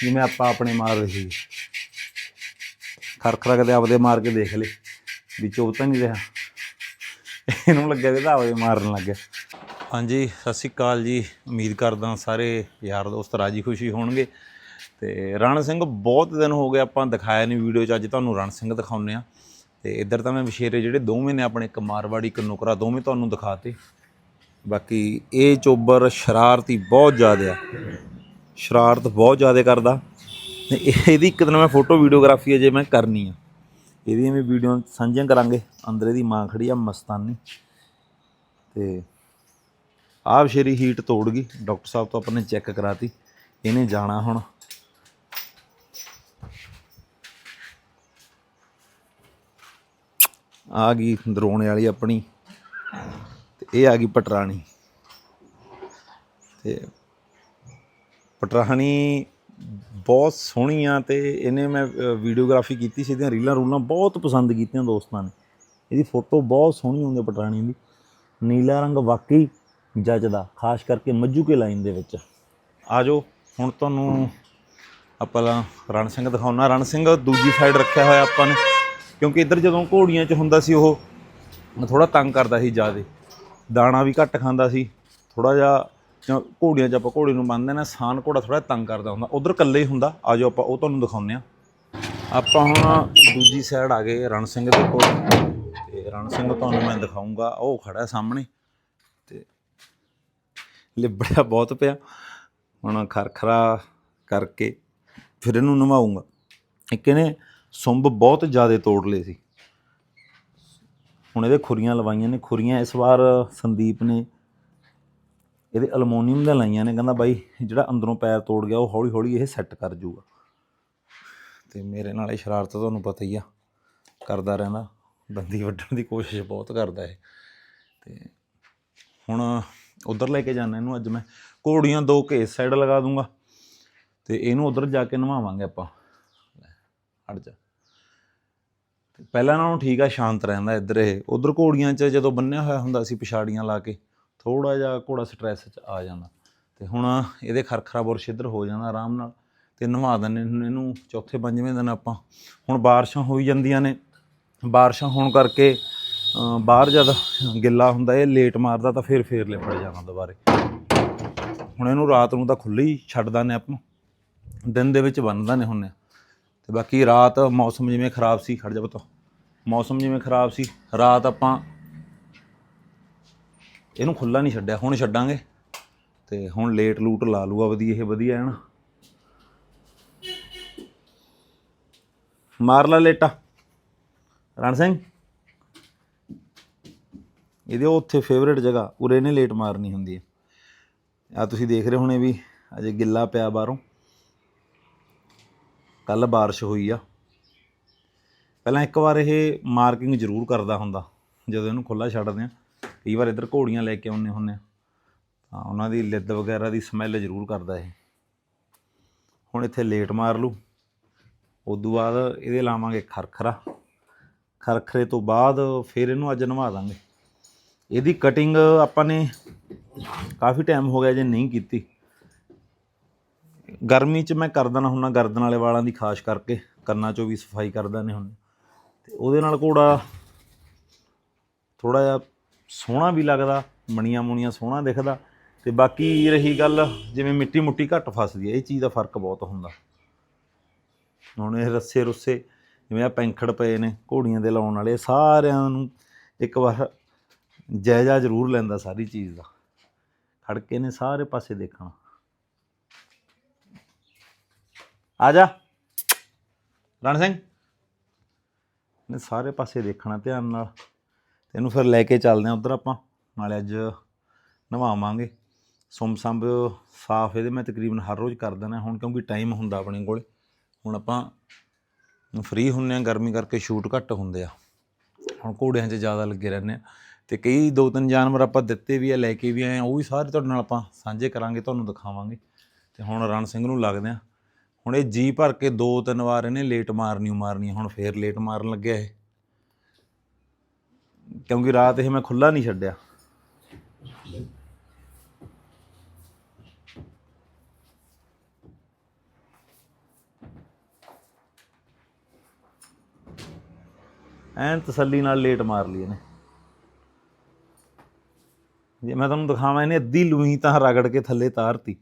ਜਿਵੇਂ ਆਪਾਂ ਆਪਣੇ ਮਾਰ ਰਹੇ ਸੀ। ਖਰਖਰਾ ਕਦੇ ਆਪਦੇ ਮਾਰ ਕੇ ਦੇਖ ਲੇ ਵੀ ਚੁੱਪ ਤਾਂ ਨਹੀਂ ਰਿਹਾ। ਇਹਨੂੰ ਲੱਗਿਆ ਵੀ ਤਾਂ ਆਪਦੇ ਮਾਰਨ ਲੱਗ ਗਿਆ। ਹਾਂਜੀ, ਸਤਿ ਸ਼੍ਰੀ ਅਕਾਲ ਜੀ। ਉਮੀਦ ਕਰਦਾ ਸਾਰੇ ਯਾਰ ਦੋਸਤ ਰਾਜੀ ਖੁਸ਼ੀ ਹੋਣਗੇ। ਤੇ ਰਣ ਸਿੰਘ, ਬਹੁਤ ਦਿਨ ਹੋ ਗਏ ਆਪਾਂ ਦਿਖਾਇਆ ਨਹੀਂ ਵੀਡੀਓ 'ਚ, ਅੱਜ ਤੁਹਾਨੂੰ ਰਣ ਸਿੰਘ ਦਿਖਾਉਂਦੇ ਆ ਤੇ ਇੱਧਰ ਤਾਂ ਮੈਂ ਵਿਸ਼ੇਰੇ ਜਿਹੜੇ ਦੋਵੇਂ ਨੇ ਆਪਣੇ, ਇੱਕ ਮਾਰਵਾੜੀ, ਇੱਕ ਨੁਕਰਾ, ਦੋਵੇਂ ਤੁਹਾਨੂੰ ਦਿਖਾਤੇ। ਬਾਕੀ ਇਹ ਚੋਬਰ ਸ਼ਰਾਰਤੀ ਬਹੁਤ ਜ਼ਿਆਦਾ ਆ। ਸ਼ਰਾਰਤ ਬਹੁਤ ਜ਼ਿਆਦਾ ਕਰਦਾ। ਤੇ ਇਹ- ਇਹਦੀ ਇੱਕ ਦਿਨ ਮੈਂ ਫੋਟੋ ਵੀਡੀਓਗ੍ਰਾਫੀ ਅਜੇ ਮੈਂ ਕਰਨੀ ਆ। ਇਹਦੀਆਂ ਵੀ ਵੀਡੀਓ ਸਾਂਝੀਆਂ ਕਰਾਂਗੇ। ਅੰਦਰ ਇਹਦੀ ਮਾਂ ਖੜੀ ਆ, ਮਸਤਾਨੀ। ਤੇ ਆਹ ਵਿਸ਼ੇਰੀ ਹੀਟ ਤੋੜ ਗਈ। ਡਾਕਟਰ ਸਾਹਿਬ ਤੋਂ ਆਪਾਂ ਨੇ ਚੈੱਕ ਕਰਾਤੀ। ਇਹਨੇ ਜਾਣਾ ਹੁਣ। ਆ ਗਈ ਦਰੋਣੇ ਵਾਲੀ ਆਪਣੀ। ਤੇ ਇਹ ਆ ਗਈ ਪਟਰਾਣੀ। ਤੇ ਪਟਰਾਣੀ ਬਹੁਤ ਸੋਹਣੀ ਆ ਤੇ ਇਹਨੇ ਮੈਂ ਵੀਡੀਓਗ੍ਰਾਫੀ ਕੀਤੀ ਸੀ ਇਹਦੀਆਂ ਰੀਲਾਂ ਰੂਲਾਂ ਬਹੁਤ ਪਸੰਦ ਕੀਤੀਆਂ ਦੋਸਤਾਂ ਨੇ। ਇਹਦੀ ਫੋਟੋ ਬਹੁਤ ਸੋਹਣੀ ਹੁੰਦੀ ਪਟਰਾਣੀ ਦੀ। ਨੀਲਾ ਰੰਗ ਵਾਕਈ ਜੱਜਦਾ, ਖਾਸ ਕਰਕੇ ਮੱਜੂ ਕੇ ਲਾਈਨ ਦੇ ਵਿੱਚ। ਆ ਜਾਓ, ਹੁਣ ਤੁਹਾਨੂੰ ਆਪਾਂ ਰਣ ਸਿੰਘ ਦਿਖਾਉਣਾ। ਰਣ ਸਿੰਘ ਦੂਜੀ ਸਾਈਡ ਰੱਖਿਆ ਹੋਇਆ ਆਪਾਂ ਨੇ, ਕਿਉਂਕਿ ਇੱਧਰ ਜਦੋਂ ਘੋੜੀਆਂ 'ਚ ਹੁੰਦਾ ਸੀ ਉਹ ਥੋੜਾ ਤੰਗ ਕਰਦਾ ਸੀ ਜ਼ਿਆਦੇ। ਦਾਣਾ ਵੀ ਘੱਟ ਖਾਂਦਾ ਸੀ ਥੋੜਾ ਜਿਹਾ ਜਾਂ ਘੋੜੀਆਂ 'ਚ ਆਪਾਂ ਘੋੜੇ ਨੂੰ ਬੰਨਦੇ ਨਾ ਸਾਨ ਘੋੜਾ ਥੋੜਾ ਤੰਗ ਕਰਦਾ ਹੁੰਦਾ। ਉਧਰ ਇਕੱਲੇ ਹੀ ਹੁੰਦਾ। ਆ ਜਾਓ ਆਪਾਂ, ਉਹ ਤੁਹਾਨੂੰ ਦਿਖਾਉਂਦੇ ਆ ਆਪਾਂ ਹੁਣ ਦੂਜੀ ਸਾਈਡ ਆ ਗਏ, ਰਣ ਸਿੰਘ ਦੇ ਕੋਲ। ਤੇ ਰਣ ਸਿੰਘ ਤੁਹਾਨੂੰ ਮੈਂ ਦਿਖਾਉਂਗਾ ਉਹ ਖੜਾ ਸਾਹਮਣੇ। ਤੇ ਲਿਬੜਿਆ ਬਹੁਤ ਪਿਆ। ਹੁਣ ਖਰਖਰਾ ਕਰਕੇ ਫਿਰ ਇਹਨੂੰ ਨਵਾਉਂਗਾ ਇੱਕ ਇਹਨੇ ਸੁੰਬ ਬਹੁਤ ਜ਼ਿਆਦਾ ਤੋੜ ਲਏ ਸੀ। ਹੁਣ ਇਹਦੇ ਖੁਰੀਆਂ ਲਵਾਈਆਂ ਨੇ। ਖੁਰੀਆਂ ਇਸ ਵਾਰ ਸੰਦੀਪ ਨੇ ਇਹਦੇ ਅਲਮੋਨੀਅਮ ਦੀਆਂ ਲਾਈਆਂ ਨੇ ਕਹਿੰਦਾ ਬਾਈ ਜਿਹੜਾ ਅੰਦਰੋਂ ਪੈਰ ਤੋੜ ਗਿਆ ਉਹ ਹੌਲੀ ਹੌਲੀ ਇਹ ਸੈੱਟ ਕਰ ਜੂਗਾ ਤੇ ਮੇਰੇ ਨਾਲ ਇਹ ਸ਼ਰਾਰਤ ਤੁਹਾਨੂੰ ਪਤਾ ਹੀ ਆ ਕਰਦਾ ਰਹਿੰਦਾ ਦੰਦੀ ਵੱਢਣ ਦੀ ਕੋਸ਼ਿਸ਼ ਬਹੁਤ ਕਰਦਾ ਇਹ। ਤੇ ਹੁਣ ਉਧਰ ਲੈ ਕੇ ਜਾਣਾ ਇਹਨੂੰ ਅੱਜ ਮੈਂ ਘੋੜੀਆਂ ਦੋ ਕੇ ਇਸ ਸਾਈਡ ਲਗਾ ਦੂੰਗਾ ਤੇ ਇਹਨੂੰ ਉਧਰ ਜਾ ਕੇ ਨਵਾਵਾਂਗੇ ਆਪਾਂ। ਲੈ, ਹਟ ਜਾ। ਤੇ ਪਹਿਲਾਂ ਨਾਲੋਂ ਠੀਕ ਆ ਸ਼ਾਂਤ ਰਹਿੰਦਾ ਇੱਧਰ ਇਹ। ਉਧਰ ਘੋੜੀਆਂ 'ਚ ਜਦੋਂ ਬੰਨਿਆ ਹੋਇਆ ਹੁੰਦਾ ਸੀ ਪਿਛਾੜੀਆਂ ਲਾ ਕੇ ਥੋੜਾ ਜਿਹਾ ਘੋੜਾ ਸਟ੍ਰੈਸ 'ਚ ਆ ਜਾਂਦਾ। ਤੇ ਹੁਣ ਇਹਦੇ ਖਰਖਰਾ ਬੁਰਸ਼ ਇੱਧਰ ਹੋ ਜਾਂਦਾ ਆਰਾਮ ਨਾਲ। ਤੇ ਨਵਾ ਦਿੰਦੇ ਹੁਣ ਇਹਨੂੰ ਚੌਥੇ ਪੰਜਵੇਂ ਦਿਨ ਆਪਾਂ। ਹੁਣ ਬਾਰਿਸ਼ਾਂ ਹੋਈ ਜਾਂਦੀਆਂ ਨੇ। ਬਾਰਿਸ਼ਾਂ ਹੋਣ ਕਰਕੇ ਬਾਹਰ ਜਦ ਗਿੱਲਾ ਹੁੰਦਾ, ਇਹ ਲੇਟ ਮਾਰਦਾ ਤਾਂ ਫਿਰ ਫੇਰ ਲਿਪੜ ਜਾਣਾ ਦੁਬਾਰੇ। ਹੁਣ ਇਹਨੂੰ ਰਾਤ ਨੂੰ ਤਾਂ ਖੁੱਲ੍ਹੀ ਹੀ ਛੱਡਦਾ ਨੇ ਆਪਾਂ। ਦਿਨ ਦੇ ਵਿੱਚ ਬੰਨਦਾ ਨੇ ਹੁੰਨੇ ਤੇ ਬਾਕੀ ਰਾਤ ਮੌਸਮ ਜਿਵੇਂ ਖਰਾਬ ਸੀ, ਖੜ ਜਾ ਬਤਾ ਮੌਸਮ ਜਿਵੇਂ ਖਰਾਬ ਸੀ, ਰਾਤ ਆਪਾਂ ਇਹਨੂੰ ਖੁੱਲਾ ਨਹੀਂ ਛੱਡਿਆ ਹੁਣ ਛੱਡਾਂਗੇ ਤੇ ਹੁਣ ਲੇਟ ਲੂਟ ਲਾ ਲੂਗਾ ਵਧੀਆ ਇਹ ਵਧੀਆ ਹੈ ਨਾ ਮਾਰ ਲਾ ਲੇਟਾ ਰਣ ਸਿੰਘ ਇਹਦੇ ਉਹ ਉੱਥੇ ਫੇਵਰੇਟ ਜਗ੍ਹਾ ਉਰੇ ਨੇ ਲੇਟ ਮਾਰਨੀ ਹੁੰਦੀ ਹੈ ਆ ਤੁਸੀਂ ਦੇਖ ਰਹੇ ਹੋਣੇ ਵੀ ਅਜੇ ਗਿੱਲਾ ਪਿਆ ਬਾਹਰੋਂ ਕੱਲ بارش ਹੋਈ ਆ ਪਹਿਲਾਂ ਇੱਕ ਵਾਰ ਇਹ ਮਾਰਕਿੰਗ ਜ਼ਰੂਰ ਕਰਦਾ ਹੁੰਦਾ ਜਦੋਂ ਇਹਨੂੰ ਖੁੱਲਾ ਛੱਡਦੇ ਆ ਕਈ ਵਾਰ ਇੱਧਰ ਘੋੜੀਆਂ ਲੈ ਕੇ ਆਉਂਦੇ ਹੁੰਦੇ ਆ। ਤਾਂ ਉਹਨਾਂ ਦੀ ਲਿੱਦ ਵਗੈਰਾ ਦੀ ਸਮੈਲ ਜ਼ਰੂਰ ਕਰਦਾ ਇਹ। ਹੁਣ ਇੱਥੇ ਲੇਟ ਮਾਰ ਲੂ ਉਦੋਂ ਬਾਅਦ ਇਹਦੇ ਲਾਵਾਂਗੇ ਖਰਖਰਾ। ਖਰਖਰੇ ਤੋਂ ਬਾਅਦ ਫਿਰ ਇਹਨੂੰ ਅੱਜ ਨਵਾ ਦਾਂਗੇ। ਇਹਦੀ ਕਟਿੰਗ ਆਪਾਂ ਨੇ ਕਾਫੀ ਟਾਈਮ ਹੋ ਗਿਆ ਜੇ ਨਹੀਂ ਕੀਤੀ। ਗਰਮੀ 'ਚ ਮੈਂ ਕਰ ਦੇਣਾ ਹੁੰਨਾ ਗਰਦਨ ਵਾਲੇ ਵਾਲਾਂ ਦੀ ਖਾਸ ਕਰਕੇ। ਕੰਨਾਂ 'ਚੋਂ ਵੀ ਸਫ਼ਾਈ ਕਰਦਾ ਨੇ ਹੁਣ ਤੇ ਉਹਦੇ ਨਾਲ ਘੋੜਾ ਥੋੜਾ ਜਿਹਾ ਸੋਹਣਾ ਵੀ ਲੱਗਦਾ, ਮਣੀਆਂ ਮੁਣੀਆਂ ਸੋਹਣਾ ਦਿਖਦਾ ਤੇ ਬਾਕੀ ਰਹੀ ਗੱਲ ਜਿਵੇਂ ਮਿੱਟੀ ਮੁੱਟੀ ਘੱਟ ਫਸਦੀ ਹੈ, ਇਹ ਚੀਜ਼ ਦਾ ਫ਼ਰਕ ਬਹੁਤ ਹੁੰਦਾ। ਹੁਣ ਇਹ ਰੱਸੇ ਰੁੱਸੇ ਜਿਵੇਂ ਆ ਪੈਂਖੜ ਪਏ ਨੇ, ਘੋੜੀਆਂ ਦੇ ਲਾਉਣ ਵਾਲੇ ਸਾਰਿਆਂ ਨੂੰ ਇੱਕ ਵਾਰ ਜਾਇਜ਼ਾ ਜ਼ਰੂਰ ਲੈਂਦਾ ਸਾਰੀ ਚੀਜ਼ ਦਾ। ਖੜ ਕੇ ਨੇ ਸਾਰੇ ਪਾਸੇ ਦੇਖਣਾ। ਆ ਜਾ। ਰਣ ਸਿੰਘ। ਨੇ ਸਾਰੇ ਪਾਸੇ ਦੇਖਣਾ ਧਿਆਨ ਨਾਲ। ਇਹਨੂੰ ਫਿਰ ਲੈ ਕੇ ਚੱਲਦੇ ਆ ਉਧਰ ਆਪਾਂ, ਨਾਲੇ ਅੱਜ ਨਵਾਵਾਂਗੇ। ਸੁੰਮ ਸੰਭ ਸਾਫ਼ ਇਹਦੇ ਮੈਂ ਤਕਰੀਬਨ ਹਰ ਰੋਜ਼ ਕਰ ਦਿੰਦਾ, ਹੁਣ ਕਿਉਂਕਿ ਟਾਈਮ ਹੁੰਦਾ ਆਪਣੇ ਕੋਲੇ। ਹੁਣ ਆਪਾਂ ਫ੍ਰੀ ਹੁੰਨੇ ਆ ਗਰਮੀ ਕਰਕੇ ਸ਼ੂਟ ਘੱਟ ਹੁੰਦੇ ਆ। ਹੁਣ ਘੋੜਿਆਂ 'ਚ ਜ਼ਿਆਦਾ ਲੱਗੇ ਰਹਿੰਦੇ ਆ। ਤੇ ਕਈ ਦੋ ਤਿੰਨ ਜਾਨਵਰ ਆਪਾਂ ਦਿੱਤੇ ਵੀ ਆ, ਲੈ ਕੇ ਵੀ ਆਏ ਆ, ਉਹ ਵੀ ਸਾਰੇ ਤੁਹਾਡੇ ਨਾਲ ਆਪਾਂ ਸਾਂਝੇ ਕਰਾਂਗੇ, ਤੁਹਾਨੂੰ ਦਿਖਾਵਾਂਗੇ। ਤੇ ਹੁਣ ਰਣ ਸਿੰਘ ਨੂੰ ਲੱਗਦੇ ਆ। ਹੁਣ ਇਹ ਜੀ ਭਰ ਕੇ ਦੋ ਤਿੰਨ ਵਾਰ ਇਹਨੇ ਲੇਟ ਮਾਰਨੀ ਓ ਮਾਰਨੀ ਹੁਣ ਫੇਰ ਲੇਟ ਮਾਰਨ ਲੱਗਿਆ ਇਹ। ਕਿਉਂਕਿ ਰਾਤ ਇਹ ਮੈਂ ਖੁੱਲਾ ਨਹੀਂ ਛੱਡਿਆ। ਐਨ ਤਸੱਲੀ ਨਾਲ ਲੇਟ ਮਾਰ ਲਈ ਇਹਨੇ ਜੇ ਮੈਂ ਤੁਹਾਨੂੰ ਦਿਖਾਵਾਂ, ਇਹਨੇ ਅੱਧੀ ਲੂਹੀ ਤਾਂ ਰਗੜ ਕੇ ਥੱਲੇ ਤਾਰਤੀ।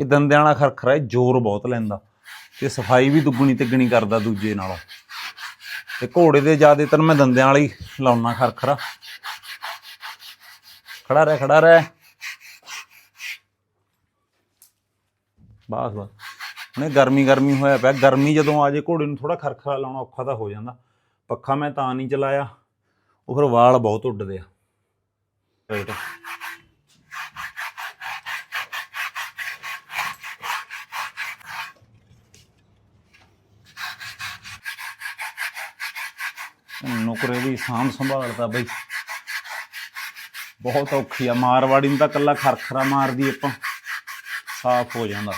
ਇਹ ਦੰਦਿਆਂ ਵਾਲਾ ਖਰਖਰਾ, ਇਹ ਜ਼ੋਰ ਬਹੁਤ ਲੈਂਦਾ। ਤੇ ਸਫ਼ਾਈ ਵੀ ਦੁੱਗਣੀ ਤਿੱਗਣੀ ਕਰਦਾ ਦੂਜੇ ਨਾਲੋਂ। ਤੇ ਘੋੜੇ ਦੇ ਜ਼ਿਆਦਾਤਰ ਮੈਂ ਦੰਦਿਆਂ ਵਾਲੀ ਲਾਉਣਾ ਖਰਖਰਾ। ਖੜਾ ਰਹਿ ਖੜਾ ਰਹਿ। ਬਸ ਬਸ। ਨੇ ਗਰਮੀ ਗਰਮੀ ਹੋਇਆ ਪਿਆ। ਗਰਮੀ ਜਦੋਂ ਆ ਜੇ ਘੋੜੇ ਨੂੰ ਥੋੜਾ ਖਰਖਰਾ ਲਾਉਣਾ ਔਖਾ ਤਾਂ ਹੋ ਜਾਂਦਾ। ਪੱਖਾ ਮੈਂ ਤਾਂ ਨਹੀਂ ਚਲਾਇਆ। ਉਹ ਫਿਰ ਵਾਲ ਬਹੁਤ ਉੱਡਦੇ ਆ। ਰਾਈਟ ਨੌਕਰੇ ਦੀ ਸਾਂਭ ਸੰਭਾਲ ਤਾਂ ਬਈ ਬਹੁਤ ਔਖੀ ਆ। ਮਾਰਵਾੜੀ ਨੂੰ ਤਾਂ ਕੱਲਾ ਖਰਖਰਾ ਮਾਰਦੀ ਆਪਾਂ, ਸਾਫ਼ ਹੋ ਜਾਂਦਾ।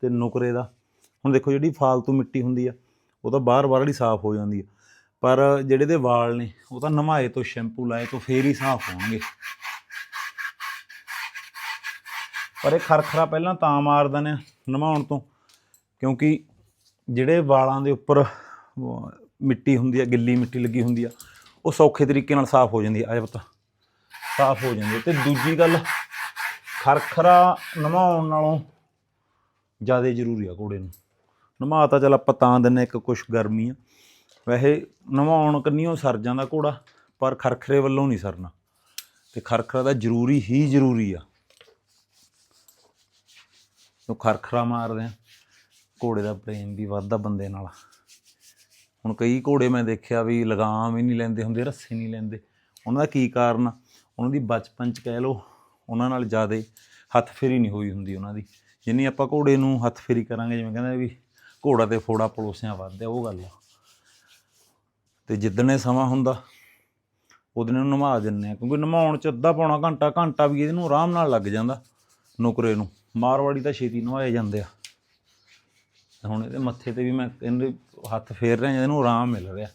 ਤੇ ਨੁਕਰੇ ਦਾ, ਹੁਣ ਦੇਖੋ ਜਿਹੜੀ ਫਾਲਤੂ ਮਿੱਟੀ ਹੁੰਦੀ ਆ, ਉਹ ਤਾਂ ਬਾਹਰ-ਬਾਹਰ ਵਾਲੀ ਸਾਫ਼ ਹੋ ਜਾਂਦੀ ਆ। ਪਰ ਜਿਹੜੇ ਦੇ ਵਾਲ ਨੇ, ਉਹ ਤਾਂ ਨਵਾਏ ਤੋਂ ਸ਼ੈਂਪੂ ਲਾਏ ਤੋਂ ਫੇਰ ਹੀ ਸਾਫ਼ ਹੋਣਗੇ। ਪਰ ਇਹ ਖਰਖਰਾ ਪਹਿਲਾਂ ਤਾਂ ਮਾਰਦੇ ਨੇ ਨਵਾਉਣ ਤੋਂ, ਕਿਉਂਕਿ ਜਿਹੜੇ ਵਾਲਾਂ ਦੇ ਉੱਪਰ ਮਿੱਟੀ ਹੁੰਦੀ ਆ, ਗਿੱਲੀ ਮਿੱਟੀ ਲੱਗੀ ਹੁੰਦੀ ਆ, ਉਹ ਸੌਖੇ ਤਰੀਕੇ ਨਾਲ ਸਾਫ਼ ਹੋ ਜਾਂਦੀ ਆ ਆ ਪਤਾ। ਸਾਫ਼ ਹੋ ਜਾਂਦੀ ਆ। ਤੇ ਦੂਜੀ ਗੱਲ, ਖਰਖਰਾ ਨਵਾਉਣ ਨਾਲੋਂ ਜ਼ਿਆਦਾ ਜ਼ਰੂਰੀ ਆ ਘੋੜੇ ਨੂੰ। ਨਵਾ ਤਾਂ ਚੱਲ ਆਪਾਂ ਤਾਂ ਦਿੰਨੇ ਇੱਕ ਕੁਛ ਗਰਮੀ ਆ। ਵੈਸੇ ਨਵਾਉਣ ਕੰਨੀਓ ਸਰ ਜਾਂਦਾ ਘੋੜਾ, ਪਰ ਖਰਖਰੇ ਵੱਲੋਂ ਨਹੀਂ ਸਰਨਾ। ਤੇ ਖਰਖਰਾ ਤਾਂ ਜ਼ਰੂਰੀ, ਹੀ ਜ਼ਰੂਰੀ ਆ। ਉਹ ਖਰਖਰਾ ਮਾਰਦੇ ਆ, ਘੋੜੇ ਦਾ ਪ੍ਰੇਮ ਵੀ ਵੱਧਦਾ ਬੰਦੇ ਨਾਲ। ਹੁਣ ਕਈ ਘੋੜੇ ਮੈਂ ਦੇਖਿਆ ਵੀ ਲਗਾਮ ਹੀ ਨਹੀਂ ਲੈਂਦੇ ਹੁੰਦੇ, ਰੱਸੇ ਨਹੀਂ ਲੈਂਦੇ। ਉਹਨਾਂ ਦਾ ਕੀ ਕਾਰਨ ਆ? ਉਹਨਾਂ ਦੀ ਬਚਪਨ ਚ ਕਹਿ ਲਓ, ਉਹਨਾਂ ਨਾਲ ਜ਼ਿਆਦਾ ਹੱਥ ਫੇਰੀ ਨਹੀਂ ਹੋਈ ਹੁੰਦੀ ਉਹਨਾਂ ਦੀ। ਜਿੰਨੀ ਆਪਾਂ ਘੋੜੇ ਨੂੰ ਹੱਥ ਫੇਰੀ ਕਰਾਂਗੇ, ਜਿਵੇਂ ਕਹਿੰਦੇ ਵੀ ਘੋੜਾ ਤੇ ਫੋੜਾ ਪਲੋਸਿਆਂ ਵੱਧਦਾ ਉਹ ਗੱਲ ਆ। ਤੇ ਜਿੱਦਣੇ ਸਮਾਂ ਹੁੰਦਾ, ਉਹਦੇ ਨੂੰ ਨਵਾ ਦਿੰਨੇ ਆ, ਕਿਉਂਕਿ ਨਵਾਉਣ ਚ ਅੱਧਾ ਪੌਣਾ ਘੰਟਾ ਘੰਟਾ ਵੀ ਇਹਨੂੰ ਆਰਾਮ ਨਾਲ ਲੱਗ ਜਾਂਦਾ ਨੁਕਰੇ ਨੂੰ। ਮਾਰਵਾੜੀ ਤਾਂ ਛੇਤੀ ਨਵਾਏ ਜਾਂਦੇ ਆ। ਹੁਣ ਇਹਦੇ ਮੱਥੇ ਤੇ ਵੀ ਮੈਂ ਇਹਨੂੰ ਹੱਥ ਫੇਰ ਰਿਹਾ ਇਹਨੂੰ ਆਰਾਮ ਮਿਲ ਰਿਹਾ।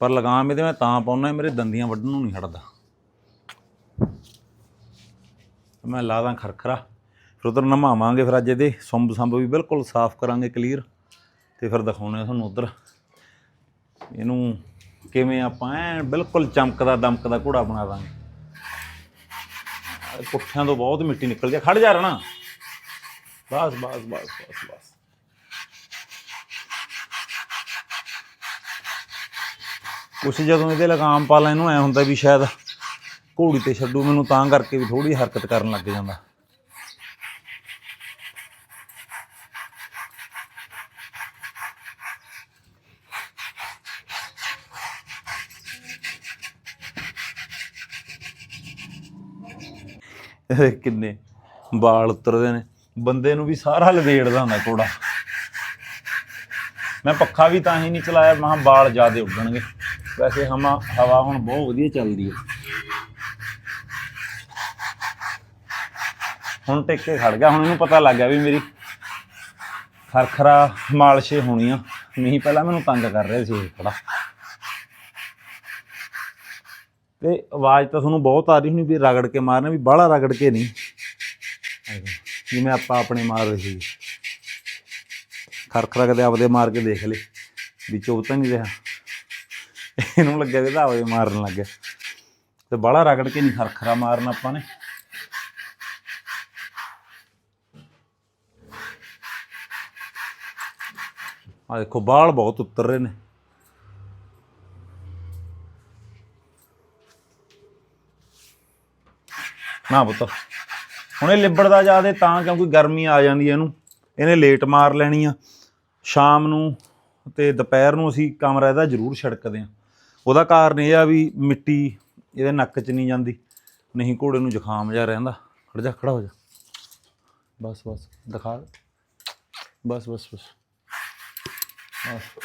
ਪਰ ਲਗਾਮ ਇਹਦੇ ਮੈਂ ਤਾਂ ਪਾਉਣਾ ਮੇਰੇ ਦੰਦੀਆਂ ਵੱਢਣ ਨੂੰ ਨਹੀਂ ਹਟਦਾ। ਮੈਂ ਲਾ ਦਾਂ ਖਰਖਰਾ, ਫਿਰ ਉਧਰ ਨਮਾਵਾਂਗੇ, ਫਿਰ ਅੱਜ ਇਹਦੇ ਸੁੰਬ ਸੰਬ ਵੀ ਬਿਲਕੁਲ ਸਾਫ਼ ਕਰਾਂਗੇ ਕਲੀਅਰ ਤੇ ਫਿਰ ਦਿਖਾਉਣੇ ਆ ਤੁਹਾਨੂੰ ਉਧਰ। ਇਹਨੂੰ ਕਿਵੇਂ ਆਪਾਂ ਐ ਬਿਲਕੁਲ ਚਮਕਦਾ ਦਮਕਦਾ ਘੋੜਾ ਬਣਾ ਦਾਂਗੇ। ਆਹ ਪੁੱਠਿਆਂ ਤੋਂ ਬਹੁਤ ਮਿੱਟੀ ਨਿਕਲ ਆ। ਖੜ ਜਾ ਰਣਾ। ਬਸ ਬਸ ਬਸ ਬਸ ਬਸ ਕੁਛ ਜਦੋਂ ਇਹਦੇ ਲਗਾਮ ਪਾ ਲਾਂ, ਇਹਨੂੰ ਐ ਹੁੰਦਾ ਵੀ ਸ਼ਾਇਦ ਘੋੜੀ ਤੇ ਛੱਡੂ, ਮੈਨੂੰ ਤਾਂ ਕਰਕੇ ਵੀ ਥੋੜੀ ਹਰਕਤ ਕਰਨ ਲੱਗ ਜਾਂਦਾ। ਇਹ ਕਿੰਨੇ ਵਾਲ ਉਤਰਦੇ ਨੇ। ਬੰਦੇ ਨੂੰ ਵੀ ਸਾਰਾ ਲਵੇੜਦਾ ਹੁੰਦਾ ਘੋੜਾ। ਮੈਂ ਪੱਖਾ ਵੀ ਤਾਂ ਹੀ ਨਹੀਂ ਚਲਾਇਆ ਮਹਾ ਬਾਲ ਜ਼ਿਆਦੇ ਉੱਡਣਗੇ। ਵੈਸੇ ਹਵਾ ਹਵਾ ਹੁਣ ਬਹੁਤ ਵਧੀਆ ਚੱਲਦੀ ਹੈ। ਹੁਣ ਟਿਕ ਕੇ ਖੜ ਗਿਆ, ਹੁਣ ਇਹਨੂੰ ਪਤਾ ਲੱਗ ਗਿਆ ਵੀ ਮੇਰੀ ਖਰਖਰਾ ਮਾਲਸ਼ੇ ਹੋਣੀ ਆ। ਨਹੀਂ ਪਹਿਲਾਂ ਮੈਨੂੰ ਤੰਗ ਕਰ ਰਿਹਾ ਸੀ ਇਹ ਥੋੜਾ ਤੇ ਆਵਾਜ਼ ਤਾਂ ਤੁਹਾਨੂੰ ਬਹੁਤ ਆ ਰਹੀ ਹੋਣੀ ਵੀ ਰਗੜ ਕੇ ਮਾਰਨਾ, ਵੀ ਬਾਹਲਾ ਰਗੜ ਕੇ ਨਹੀਂ। ਜਿਵੇਂ ਆਪਾਂ ਆਪਣੇ ਮਾਰ ਰਹੇ ਸੀ। ਖਰਖਰਾ ਕਦੇ ਆਪਦੇ ਮਾਰ ਕੇ ਦੇਖ ਲੇ ਵੀ ਚੁੱਪ ਤਾਂ ਨਹੀਂ ਰਿਹਾ। ਇਹਨੂੰ ਲੱਗਿਆ ਵੀ ਤਾਂ ਮਾਰਨ ਲੱਗ ਗਿਆ ਤੇ ਬਾਲਾ ਰਗੜ ਕੇ ਨਹੀਂ ਖਰਖਰਾ ਮਾਰਨਾ ਆਪਾਂ ਨੇ। ਆ ਦੇਖੋ ਬਾਲ ਬਹੁਤ ਉੱਤਰ ਰਹੇ ਨੇ। ਨਾ ਪੁੱਤ। ਹੁਣ ਇਹ ਲਿਬੜਦਾ ਜਾਦੇ ਤਾਂ ਕਿਉਂਕਿ ਗਰਮੀ ਆ ਜਾਂਦੀ ਹੈ ਇਹਨੂੰ। ਇਹਨੇ ਲੇਟ ਮਾਰ ਲੈਣੀ ਆ। ਸ਼ਾਮ ਨੂੰ ਤੇ ਦੁਪਹਿਰ ਨੂੰ ਅਸੀਂ ਕਮਰਾ ਇਹਦਾ ਜ਼ਰੂਰ ਛਿੜਕਦੇ ਆ ਉਹਦਾ ਕਾਰਨ ਇਹ ਆ ਵੀ ਮਿੱਟੀ ਇਹਦੇ ਨੱਕ 'ਚ ਨਹੀਂ ਜਾਂਦੀ, ਨਹੀਂ ਘੋੜੇ ਨੂੰ ਜ਼ੁਕਾਮ ਜਾ ਰਹਿੰਦਾ। ਖੜ ਜਾ, ਖੜਾ ਹੋ ਜਾ। ਬਸ ਬਸ, ਦਿਖਾ। ਬਸ ਬਸ ਬਸ। ਬਸ।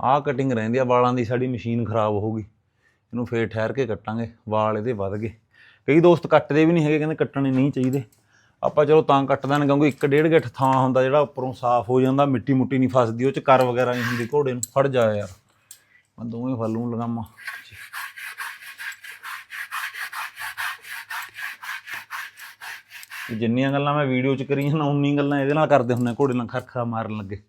ਆਹ ਕਟਿੰਗ ਰਹਿੰਦੀ ਆ, ਵਾਲਾਂ ਦੀ ਸਾਡੀ ਮਸ਼ੀਨ ਖਰਾਬ ਹੋ ਗਈ ਇਹਨੂੰ ਫੇਰ ਠਹਿਰ ਕੇ ਕੱਟਾਂਗੇ, ਵਾਲ ਇਹਦੇ ਵੱਧ ਗਏ। ਕਈ ਦੋਸਤ ਕੱਟਦੇ ਵੀ ਨਹੀਂ ਹੈਗੇ, ਕਹਿੰਦੇ ਕੱਟਣੇ ਨਹੀਂ ਚਾਹੀਦੇ। ਆਪਾਂ ਚਲੋ ਤਾਂ ਕੱਟਦੇ ਨੇ ਕਿਉਂਕਿ ਇੱਕ ਡੇਢ ਗਿੱਠ ਥਾਂ ਹੁੰਦਾ ਜਿਹੜਾ ਉੱਪਰੋਂ ਸਾਫ਼ ਹੋ ਜਾਂਦਾ, ਮਿੱਟੀ ਮੁੱਟੀ ਨਹੀਂ ਫਸਦੀ, ਉਹ ਚ ਕਰ ਵਗੈਰਾ ਨਹੀਂ ਹੁੰਦੀ, ਘੋੜੇ ਨੂੰ ਫੜ ਜਾ ਯਾਰ। ਮੈਂ ਦੋਵੇਂ ਫੱਲੂ ਲਗਾਵਾਂ। ਜਿੰਨੀਆਂ ਗੱਲਾਂ ਮੈਂ ਵੀਡੀਓ 'ਚ ਕਰੀਆਂ ਨਾ ਉਨੀ ਗੱਲਾਂ ਇਹਦੇ ਨਾਲ ਕਰਦੇ ਹੁੰਦੇ ਘੋੜੇ ਨਾਲ ਖਰਖਰਾ ਮਾਰਨ ਲੱਗੇ।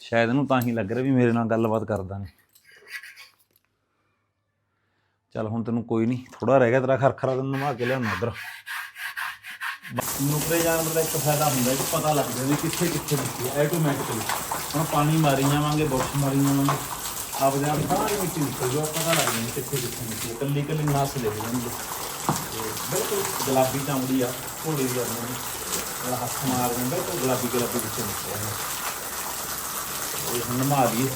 ਸ਼ਾਇਦ ਇਹਨੂੰ ਤਾਂ ਹੀ ਲੱਗ ਰਿਹਾ ਵੀ ਮੇਰੇ ਨਾਲ ਗੱਲਬਾਤ ਕਰਦਾ ਨੇ ਚੱਲ ਹੁਣ ਤੈਨੂੰ ਕੋਈ ਨਹੀਂ ਥੋੜਾ ਰਹਿ ਗਿਆ ਤੇਰਾ ਖਰਖਰਾ ਤੈਨੂੰ ਨਵਾ ਕੇ ਲਿਆਉਣਾ ਉਧਰ। ਨੁਕਰੇ ਜਾਨਵਰ ਦਾ ਇੱਕ ਫਾਇਦਾ ਹੁੰਦਾ ਕਿ ਪਤਾ ਲੱਗ ਜਾਂਦਾ ਕਿੱਥੇ ਕਿੱਥੇ ਮਿੱਟੀ ਆਟੋਮੈਟਿਕਲੀ ਹੁਣ ਪਾਣੀ ਮਾਰੀ ਜਾਵਾਂਗੇ, ਬੁਰਸ਼ ਮਾਰੀ ਜਾਵਾਂਗੇ ਆਪਦੇ ਆਪ ਸਾਰੀ ਮਿੱਟੀ ਨਿਕਲ ਜਾਊ, ਪਤਾ ਲੱਗ ਜਾਂਦਾ ਕਿੱਥੇ ਕਿੱਥੇ ਮਿੱਟੀ ਕੱਲੀ ਕੱਲੀ ਨਾਸ ਲੈ ਜਾਂਦੇ ਬਿਲਕੁਲ ਗੁਲਾਬੀ ਚਮੜੀ ਆ, ਘੋੜੇ ਦੀ ਵਰਗੀ ਨੂੰ ਹੱਥ ਮਾਰ ਦਿੰਦਾ ਤੇ ਗੁਲਾਬੀ ਗੁਲਾਬੀ ਵਿੱਚ ਨਿਕਲਿਆ ਇਹ ਹੁਣ ਨਮਾ ਲਈਏ।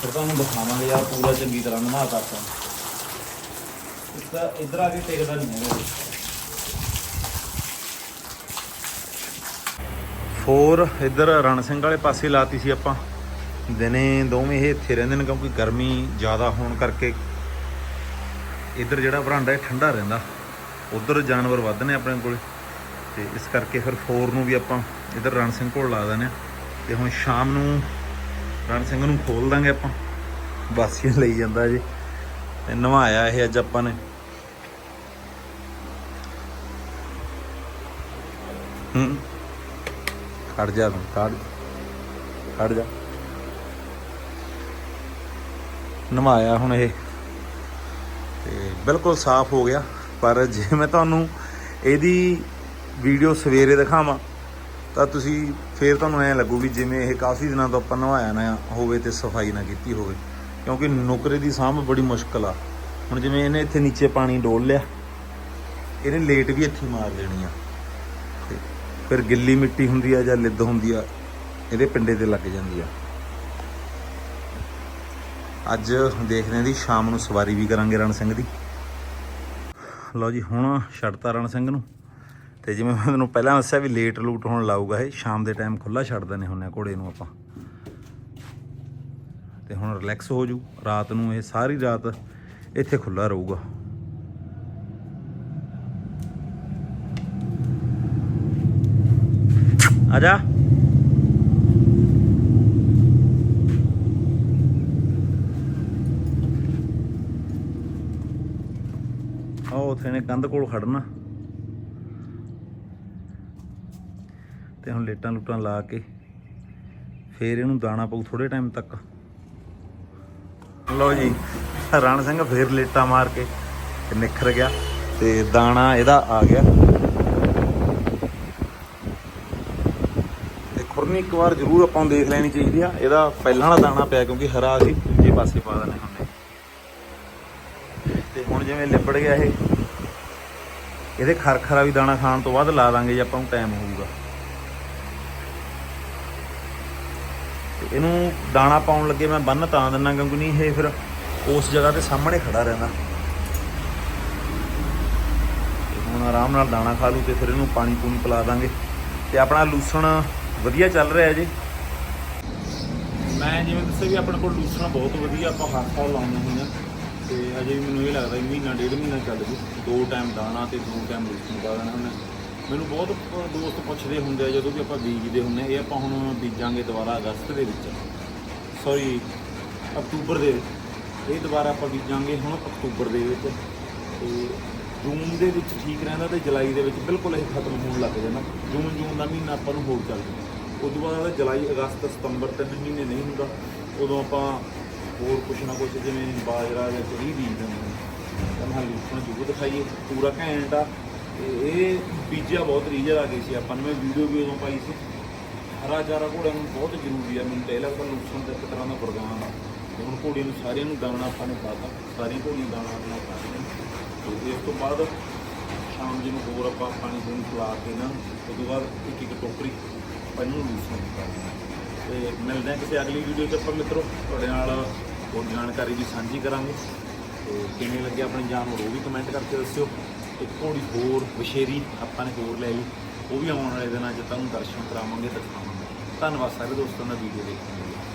ਫਿਰ ਤੁਹਾਨੂੰ ਦਿਖਾਵਾਂਗੇ ਯਾਰ, ਪੂਰਾ ਚੰਗੀ ਤਰ੍ਹਾਂ ਨਮਾ ਕਰਤਾ। ਇੱਧਰ ਇੱਧਰ ਆ ਕੇ ਟਿਕਦਾ ਨਹੀਂ ਹੈਗਾ। ਇਹ। ਫੋਰ ਇੱਧਰ ਰਣ ਸਿੰਘ ਵਾਲੇ ਪਾਸੇ ਲਾਤੀ ਸੀ ਆਪਾਂ। ਦਿਨੇ ਦੋਵੇਂ ਇਹ ਇੱਥੇ ਰਹਿੰਦੇ ਨੇ ਕਿਉਂਕਿ ਗਰਮੀ ਜ਼ਿਆਦਾ ਹੋਣ ਕਰਕੇ ਇੱਧਰ ਜਿਹੜਾ ਵਰਾਂਡਾ ਇਹ ਠੰਡਾ ਰਹਿੰਦਾ। ਉਧਰ ਜਾਨਵਰ ਵੱਧ ਨੇ ਆਪਣੇ ਕੋਲੇ। ਤੇ ਇਸ ਕਰਕੇ ਫਿਰ ਫੋਰ ਨੂੰ ਵੀ ਆਪਾਂ ਇੱਧਰ ਰਣ ਸਿੰਘ ਕੋਲ ਲਾ ਦਿੰਦੇ ਹਾਂ। ਤੇ ਹੁਣ ਸ਼ਾਮ ਨੂੰ ਰਣ ਸਿੰਘ ਨੂੰ ਖੋਲ ਦਾਂਗੇ ਆਪਾਂ। ਬਾਸੀਆਂ ਲਈ ਜਾਂਦਾ ਜੀ। ਤੇ ਨਵਾਇਆ ਇਹ ਅੱਜ ਆਪਾਂ ਨੇ। ਹੂੰ। ਖੜ ਜਾ ਤੂੰ, ਖੜ। ਖੜ ਜਾ। ਨਵਾਇਆ ਹੁਣ ਇਹ। ਤੇ ਬਿਲਕੁਲ ਸਾਫ਼ ਹੋ ਗਿਆ। ਪਰ ਜੇ ਮੈਂ ਤੁਹਾਨੂੰ ਇਹਦੀ ਵੀਡੀਓ ਸਵੇਰੇ ਦਿਖਾਵਾਂ, ਤਾਂ ਤੁਸੀਂ ਫੇਰ ਤੁਹਾਨੂੰ ਐਂ ਲੱਗੂ ਵੀ ਜਿਵੇਂ ਇਹ ਕਾਫੀ ਦਿਨਾਂ ਤੋਂ ਆਪਾਂ ਨਵਾਇਆ ਨਾ ਹੋਵੇ ਤੇ ਸਫ਼ਾਈ ਨਾ ਕੀਤੀ ਹੋਵੇ। ਕਿਉਂਕਿ ਨੁਕਰੇ ਦੀ ਸਾਂਭ ਬੜੀ ਮੁਸ਼ਕਲ ਆ। ਹੁਣ ਜਿਵੇਂ ਇਹਨੇ ਇੱਥੇ ਨੀਚੇ ਪਾਣੀ ਡੋਲ ਲਿਆ, ਇਹਨੇ ਲੇਟ ਵੀ ਇੱਥੇ ਮਾਰ ਦੇਣੀ ਆ। ਫਿਰ ਗਿੱਲੀ ਮਿੱਟੀ ਹੁੰਦੀ ਆ ਜਾਂ ਲਿੱਦ ਹੁੰਦੀ ਆ, ਇਹਦੇ ਪਿੰਡੇ ਤੇ ਲੱਗ ਜਾਂਦੀ ਆ। ਅੱਜ ਦੇਖਦੇ ਆਂ ਦੀ ਸ਼ਾਮ ਨੂੰ ਸਵਾਰੀ ਵੀ ਕਰਾਂਗੇ ਰਣ ਸਿੰਘ ਦੀ। ਲਓ ਜੀ, ਹੁਣ ਛੱਡਤਾ ਰਣ ਸਿੰਘ ਨੂੰ। ਤੇ ਜਿਵੇਂ ਮੈਂ ਤੁਹਾਨੂੰ ਪਹਿਲਾਂ ਦੱਸਿਆ ਵੀ ਲੇਟ ਲੂਟ ਹੋਣ ਲਾਊਗਾ ਇਹ, ਸ਼ਾਮ ਦੇ ਟਾਈਮ ਖੁੱਲਾ ਛੱਡ ਦਿੰਦੇ ਹੁੰਨੇ ਆ ਘੋੜੇ ਨੂੰ ਆਪਾਂ। ਤੇ ਹੁਣ ਰਿਲੈਕਸ ਹੋ ਜੂ, ਰਾਤ ਨੂੰ ਇਹ ਸਾਰੀ ਰਾਤ ਇੱਥੇ ਖੁੱਲਾ ਰਹੂਗਾ। ਆ ਜਾ। ਆਹ ਉੱਥੇ ਨੇ ਕੰਧ ਕੋਲ ਖੜਨਾ। ਤੇ ਹੁਣ ਲੇਟਾਂ ਲੁਟਾਂ ਲਾ ਕੇ ਫੇਰ ਇਹਨੂੰ ਦਾਣਾ ਪਊ ਥੋੜੇ ਟਾਈਮ ਤੱਕ। ਲਓ ਜੀ, ਰਣ ਸਿੰਘ ਫੇਰ ਲੇਟਾਂ ਮਾਰ ਕੇ ਨਿਖਰ ਗਿਆ ਤੇ ਦਾਣਾ ਇਹਦਾ ਆ ਗਿਆ। ਤੇ ਇੱਕ ਵਾਰ ਜ਼ਰੂਰ ਆਪਾਂ ਨੂੰ ਦੇਖ ਲੈਣੀ ਚਾਹੀਦੀ ਆ। ਇਹਦਾ ਪਹਿਲਾਂ ਵਾਲਾ ਦਾਣਾ ਪਿਆ ਕਿਉਂਕਿ ਹਰਾ ਅਸੀਂ ਦੂਜੇ ਪਾਸੇ ਪਾ ਦਿੰਦੇ ਹੁੰਦੇ। ਤੇ ਹੁਣ ਜਿਵੇਂ ਲਿਬੜ ਗਿਆ ਇਹ, ਇਹਦੇ ਖਰਖਰਾ ਵੀ ਦਾਣਾ ਖਾਣ ਤੋਂ ਬਾਅਦ ਲਾ ਦਾਂਗੇ ਜੇ, ਆਪਾਂ ਨੂੰ ਟਾਈਮ ਹੋਊਗਾ। ਤੇ ਇਹਨੂੰ ਦਾਣਾ ਪਾਉਣ ਲੱਗੇ ਮੈਂ ਬੰਨ ਤਾਂ ਦਿੰਨਾ ਕਿਉਂਕਿ ਨਹੀਂ ਇਹ ਫਿਰ ਉਸ ਜਗ੍ਹਾ ਤੇ ਸਾਹਮਣੇ ਖੜਾ ਰਹਿੰਦਾ। ਤੇ ਹੁਣ ਆਰਾਮ ਨਾਲ ਦਾਣਾ ਖਾ ਲੂ ਤੇ ਫਿਰ ਇਹਨੂੰ ਪਾਣੀ ਪੂਣੀ ਪਿਲਾ ਦਾਂਗੇ। ਤੇ ਆਪਣਾ ਲੂਸਣ ਵਧੀਆ ਚੱਲ ਰਿਹਾ ਜੀ। ਮੈਂ ਜਿਵੇਂ ਦੱਸਿਆ ਵੀ ਆਪਣੇ ਕੋਲ ਲੂਸਣਾ ਬਹੁਤ ਵਧੀਆ ਆਪਾਂ ਹਰ ਸਾਲ ਲਾਉਂਦੇ ਹੁੰਦੇ ਹਾਂ। ਤੇ ਅਜੇ ਵੀ ਮੈਨੂੰ ਇਹ ਲੱਗਦਾ ਵੀ ਮਹੀਨਾ, ਡੇਢ ਮਹੀਨਾ ਚੱਲ ਜੂ। ਦੋ ਟਾਈਮ ਦਾਣਾ ਤੇ ਦੋ ਟਾਈਮ ਲੂਸਣ ਪਾ ਦੇਣਾ ਹੁੰਦਾ ਮੈਨੂੰ ਬਹੁਤ ਦੋਸਤ ਪੁੱਛਦੇ ਹੁੰਦੇ ਆ ਜਦੋਂ ਵੀ ਆਪਾਂ ਬੀਜਦੇ ਹੁੰਦੇ ਆ ਇਹ ਆਪਾਂ ਹੁਣ ਬੀਜਾਂਗੇ ਦੁਬਾਰਾ ਅਗਸਤ ਦੇ ਵਿੱਚ। ਸੌਰੀ ਅਕਤੂਬਰ ਦੇ ਵਿੱਚ। ਇਹ ਦੁਬਾਰਾ ਆਪਾਂ ਬੀਜਾਂਗੇ ਹੁਣ ਅਕਤੂਬਰ ਦੇ ਵਿੱਚ। ਤੇ ਜੂਨ ਦੇ ਵਿੱਚ ਠੀਕ ਰਹਿੰਦਾ ਤੇ ਜੁਲਾਈ ਦੇ ਵਿੱਚ ਬਿਲਕੁਲ ਇਹ ਖਤਮ ਹੋਣ ਲੱਗ ਜਾਂਦਾ ਜੂਨ ਜੂਨ ਦਾ ਮਹੀਨਾ ਆਪਾਂ ਨੂੰ ਹੋਰ ਚੱਲ ਜਾਂਦਾ ਉਸ ਤੋਂ ਬਾਅਦ ਜੁਲਾਈ, ਅਗਸਤ, ਸਤੰਬਰ ਤਿੰਨ ਮਹੀਨੇ ਨਹੀਂ ਹੁੰਦਾ। ਉਦੋਂ ਆਪਾਂ ਹੋਰ ਕੁਛ ਨਾ ਕੁਛ ਜਿਵੇਂ ਬਾਜਰਾ ਜਾਂ ਚਰੀ ਬੀਜ ਦਿੰਦੇ ਹਾਂ। ਤਾਂ ਮੈਂ ਲੂਸਣ ਜ਼ਰੂਰ ਦਿਖਾਈਏ, ਪੂਰਾ ਘੈਂਟ ਆ। ਇਹ ਬੀਜਿਆ ਬਹੁਤ ਰੀਜਰ ਆ ਗਈ ਸੀ ਆਪਾਂ ਨੂੰ, ਮੈਂ ਵੀਡੀਓ ਵੀ ਉਦੋਂ ਪਾਈ ਸੀ। ਹਰਾ ਚਾਰਾ ਘੋੜਿਆਂ ਨੂੰ ਬਹੁਤ ਜ਼ਰੂਰੀ ਆ, ਮੈਨੂੰ ਤਾਂ ਇਹ ਲੱਗਦਾ ਲੂਸਣ ਦਾ ਇੱਕ ਤਰ੍ਹਾਂ ਦਾ ਵਰਦਾਨ ਆ। ਹੁਣ ਘੋੜਿਆਂ ਨੂੰ ਸਾਰਿਆਂ ਨੂੰ ਦਾਣਾ ਆਪਾਂ ਨੇ ਪਾਤਾ, ਸਾਰੀਆਂ ਘੋੜੀਆਂ ਦਾਣਾ ਆਪਣਾ ਪਾ ਦਿੱਤਾ ਤੇ ਇਸ ਤੋਂ ਬਾਅਦ ਸ਼ਾਮ ਜੀ ਨੂੰ ਹੋਰ ਆਪਾਂ ਪਾਣੀ ਪੂਣੀ ਪਿਲਾ ਕੇ ਨਾ, ਉਸ ਤੋਂ ਬਾਅਦ ਇੱਕ ਇੱਕ ਟੋਕਰੀ ਆਪਾਂ ਇਹਨੂੰ ਲੂਸਣ ਦੀ ਪਾ ਤੇ ਮਿਲਦੇ ਹਾਂ ਕਿਸੇ ਅਗਲੀ ਵੀਡੀਓ 'ਚ ਆਪਾਂ ਮਿੱਤਰੋ। ਤੁਹਾਡੇ ਨਾਲ ਹੋਰ ਜਾਣਕਾਰੀ ਵੀ ਸਾਂਝੀ ਕਰਾਂਗੇ। ਤੇ ਕਿਵੇਂ ਲੱਗੇ ਜਾਨ ਜਾਨਵਰ ਉਹ ਵੀ ਕਮੈਂਟ ਕਰਕੇ ਦੱਸਿਓ। ਇੱਕ ਘੋੜੀ ਹੋਰ ਵਿਸ਼ੇਰੀ ਆਪਾਂ ਨੇ ਹੋਰ ਲੈ ਲਈ। ਉਹ ਵੀ ਆਉਣ ਵਾਲੇ ਦਿਨਾਂ 'ਚ ਤੁਹਾਨੂੰ ਦਰਸ਼ਨ ਕਰਾਵਾਂਗੇ ਦਿਖਾਵਾਂਗੇ। ਧੰਨਵਾਦ ਸਾਰੇ ਦੋਸਤਾਂ ਦਾ ਵੀਡੀਓ ਦੇਖਣ ਲਈ।